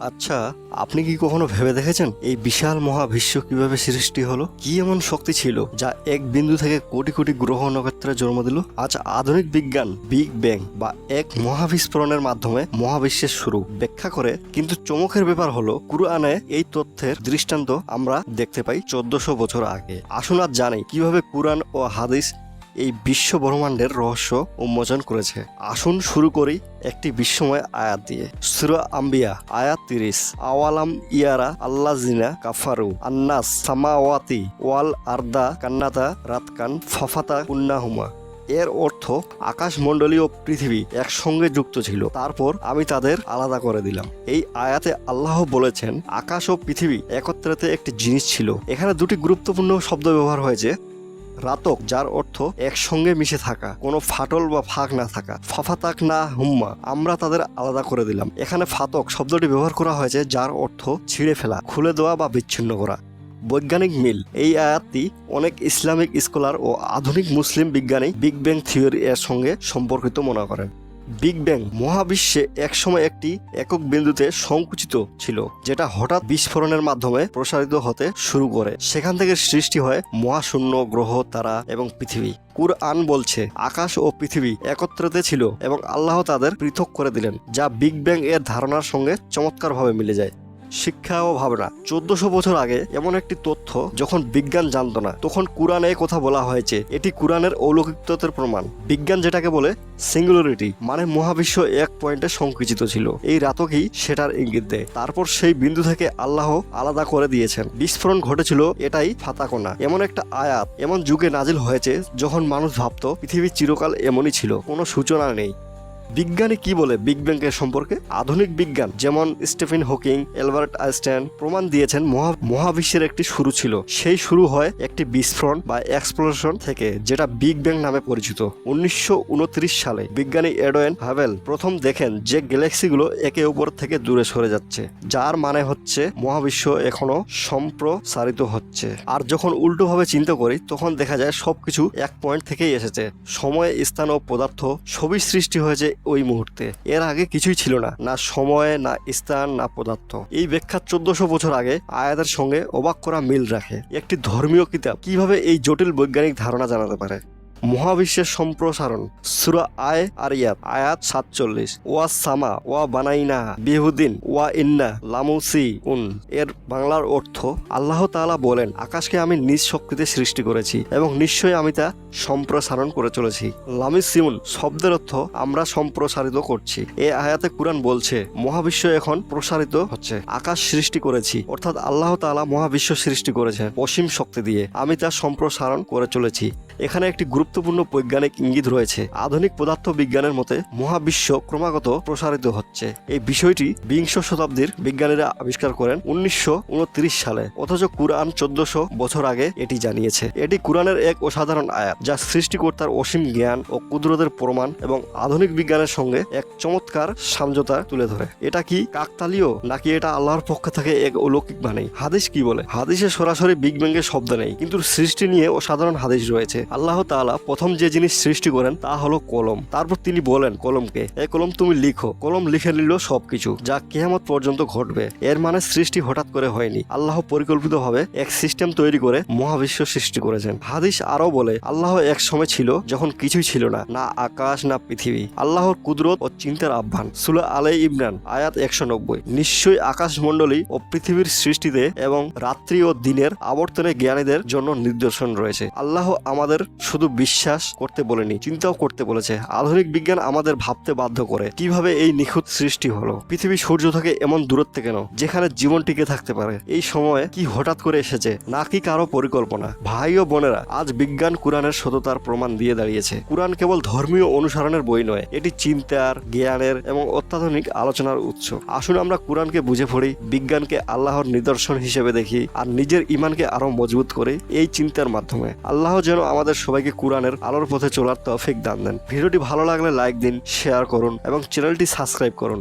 আচ্ছা আপনি কি কখনো ভেবে দেখেছেন এই বিশাল মহাবিশ্ব কীভাবে সৃষ্টি হলো? কি এমন শক্তি ছিল যা এক বিন্দু থেকে কোটি কোটি গ্রহ নক্ষত্রে জন্ম দিল? আজ আধুনিক বিজ্ঞান, বিগ ব্যাং বা এক মহাবিস্ফোরণের মাধ্যমে মহাবিশ্বের শুরু ব্যাখ্যা করে, কিন্তু চমকের ব্যাপার হলো, কুরআনে এই তথ্যের দৃষ্টান্ত আমরা দেখতে পাই চোদ্দশো বছর আগে। আসুন আর জানি কীভাবে কুরআন ও হাদিস এই বিশ্ব ব্রহ্মাণ্ডের রহস্য উন্মোচন করেছে। আসুন শুরু করি একটি বিশ্বময় আয়াত দিয়ে। সুরা আম্বিয়া, আয়াত তিরিশ। আওয়ালাম ইয়ারা আল্লাহ জিনা কাফারু আন্নাস সামাওয়াতি ওয়াল আর্দা কান্নাতা রাতকান ফাফাতা উন্নাহুমা এর অর্থ আকাশমণ্ডলী ও পৃথিবী একসঙ্গে যুক্ত ছিল। তারপর আমি তাদের আলাদা করে দিলাম। এই আয়াতে আল্লাহ বলেছেন, আকাশ ও পৃথিবী একত্রেতে একটি জিনিস ছিল। এখানে দুটি গুরুত্বপূর্ণ শব্দ ব্যবহার হয়েছে। রাতক, যার অর্থ একসঙ্গে মিশে থাকা, কোনো ফাটল বা ফাঁক না থাকা। ফাফাতাক না হুম্মা, আমরা তাদের আলাদা করে দিলাম। এখানে ফাতক শব্দটি ব্যবহার করা হয়েছে, যার অর্থ ছিঁড়ে ফেলা, খুলে দেওয়া বা বিচ্ছিন্ন করা। বৈজ্ঞানিক মিল, এই আয়াতটি অনেক ইসলামিক স্কলার ও আধুনিক মুসলিম বিজ্ঞানী বিগ ব্যাং থিওরি এর সঙ্গে সম্পর্কিত মনে করেন। বিগ ব্যাং মহাবিশ্বে একসময় একটি একক বিন্দুতে সংকুচিত ছিল, যেটা হঠাৎ বিস্ফোরণের মাধ্যমে প্রসারিত হতে শুরু করে। সেখান থেকে সৃষ্টি হয় মহাশূন্য গ্রহ, তারা এবং পৃথিবী। কুরআন বলছে, আকাশ ও পৃথিবী একত্রতে ছিল এবং আল্লাহ তাদের পৃথক করে দিলেন, যা বিগ ব্যাং এর ধারণার সঙ্গে চমৎকারভাবে মিলে যায়। শিক্ষা ও ভাবনা। চোদ্দশো বছর আগে এমন একটি তথ্য যখন বিজ্ঞান জানতো না, তখন কোরআনে কথা বলা হয়েছে। এটি কোরআনের অলৌকিকত্বের প্রমাণ। বিজ্ঞান যেটাকে বলে সিঙ্গুলারিটি মানে মহাবিশ্ব এক পয়েন্টে সংকুচিত ছিল। এই রাতকেই সেটার ইঙ্গিত দেয়। তারপর সেই বিন্দু থেকে আল্লাহ আলাদা করে দিয়েছেন। বিস্ফোরণ ঘটেছিল এটাই ফাতাকোনা এমন একটা আয়াত এমন যুগে নাজিল হয়েছে যখন মানুষ ভাবত পৃথিবী চিরকাল এমনই ছিল, কোনো সূচনা নেই। বিজ্ঞানী কি বলে বিগ ব্যাংকের সম্পর্কে? আধুনিক বিজ্ঞান, যেমন স্টিফেন হকিং, এলবার্ট আইনস্টাইন প্রমাণ দিয়েছেন মহা মহাবিশ্বের একটি শুরু ছিল। সেই শুরু হয় একটি বিস্ফোরণ বা এক্সপ্লোশন থেকে, যেটা বিগ ব্যাং নামে পরিচিত। উনিশশো উনত্রিশ সালে বিজ্ঞানী এডোয়েন হাভেল প্রথম দেখেন যে গ্যালাক্সিগুলো একে অপর থেকে দূরে সরে যাচ্ছে, যার মানে হচ্ছে মহাবিশ্ব এখনও সম্প্রসারিত হচ্ছে। আর যখন উল্টোভাবে চিন্তা করি, তখন দেখা যায় সবকিছু এক পয়েন্ট থেকেই এসেছে। সময়, স্থান ও পদার্থ সবই সৃষ্টি হয়েছে ওই মুহূর্তে। এর আগে কিছুই ছিল না না সময়, না স্থান, না পদার্থ। এই ব্যাখ্যা চোদ্দশো বছর আগে আয়াদের সঙ্গে অবাক করা মিল রাখে। একটি ধর্মীয় কিতাব কীভাবে এই জটিল বৈজ্ঞানিক ধারণা জানাতে পারে? মহাবিশ্বের সম্প্রসারণ, সুরা আয় আরিয়াত আয়াত সাতচল্লিশ। ওয়া সামা, ওয়া বানাইনা, বিহুদিন, ওয়া ইন্না লামুসি উন এর বাংলার অর্থ, আল্লাহ তাআলা বলেন, আকাশকে আমি নিজ শক্তিতে সৃষ্টি করেছি এবং নিশ্চয়ই আমি তা সম্প্রসারণ করে চলেছি। লামিসিউন শব্দের অর্থ, আমরা সম্প্রসারিত করছি। এ আয়াতে কুরআন বলছে, মহাবিশ্ব এখন প্রসারিত হচ্ছে, আকাশ সৃষ্টি করেছি। অর্থাৎ আল্লাহ তাআলা মহাবিশ্ব সৃষ্টি করেছেন অসীম শক্তি দিয়ে। আমি তা সম্প্রসারণ করে চলেছি। এখানে একটি গুরুত্বপূর্ণ বৈজ্ঞানিক ইঙ্গিত রয়েছে। আধুনিক পদার্থ বিজ্ঞানের মতে মহাবিশ্ব ক্রমাগত প্রসারিত হচ্ছে। এই বিষয়টি বিংশ শতাব্দীর বিজ্ঞানীরা আবিষ্কার করেন উনিশশো উনত্রিশ সালে। অথচ কুরআন চোদ্দশো বছর আগে এটি জানিয়েছে। এটি কুরআনের এক অসাধারণ আয়াত যা সৃষ্টিকর্তার অসীম জ্ঞান ও কুদরতের প্রমাণ এবং আধুনিক বিজ্ঞানের সঙ্গে এক চমৎকার সামঝোতা তুলে ধরে। এটা কি কাকতালীয়, নাকি এটা আল্লাহর পক্ষ থেকে এক অলৌকিক বাণী? হাদিস কি বলে? হাদিসে সরাসরি বিগ ব্যাংয়ের শব্দ নেই, কিন্তু সৃষ্টি নিয়ে অসাধারণ হাদিস রয়েছে। আল্লাহ তাআলা প্রথম যে জিনিস সৃষ্টি করেন, তা হলো কলম। তারপর তিনি বলেন কলমকে, এই কলম তুমি লিখো। কলম লিখে নিল সবকিছু, যা কেয়ামত পর্যন্ত ঘটবে। এর মানে সৃষ্টি হঠাৎ করে হয়নি। আল্লাহ পরিকল্পিতভাবে এক সিস্টেম তৈরি করে মহাবিশ্ব সৃষ্টি করেছেন। হাদিস আরও বলে, আল্লাহ এক সময় ছিল যখন কিছুই ছিল না না আকাশ, না পৃথিবী। আল্লাহর কুদরত ও চিন্তার আহ্বান। সুলা আলাই ইমরান, আয়াত একশো নব্বই। নিশ্চয়ই আকাশমণ্ডলী ও পৃথিবীর সৃষ্টিতে এবং রাত্রি ও দিনের আবর্তনে জ্ঞানীদের জন্য নিদর্শন রয়েছে। আল্লাহ আমাদের শুধু বিশ্বাস করতে বলেনি, চিন্তাও করতে বলেছে। আধুনিক বিজ্ঞান আমাদের ভাবতে বাধ্য করে। কীভাবে এই নিখুঁত সৃষ্টি হলো? পৃথিবী সূর্য থেকে এমন দূরত্বে কেন? যেখানে জীবন টিকে থাকতে পারে। এই সময়ে কি হঠাৎ করে এসেছে? নাকি কারও পরিকল্পনা? ভাই ও বোনেরা, আজ বিজ্ঞান কোরআনের সততার প্রমাণ দিয়ে দাঁড়িয়েছে। কোরআন কেবল ধর্মীয় অনুসরণের বই নয়, এটি চিন্তার, জ্ঞানের এবং অত্যাধুনিক আলোচনার উৎস। আসুন আমরা কোরআনকে বুঝে পড়ি, বিজ্ঞানকে আল্লাহর নিদর্শন হিসেবে দেখি, আর নিজের ইমানকে আরও মজবুত করি এই চিন্তার মাধ্যমে। আল্লাহ যেন আমাদের সবাইকে কোরআনের আলোর পথে চলার তফিক দান দেন। ভিডিওটি ভালো লাগলে লাইক দিন শেয়ার করুন এবং চ্যানেলটি সাবস্ক্রাইব করুন।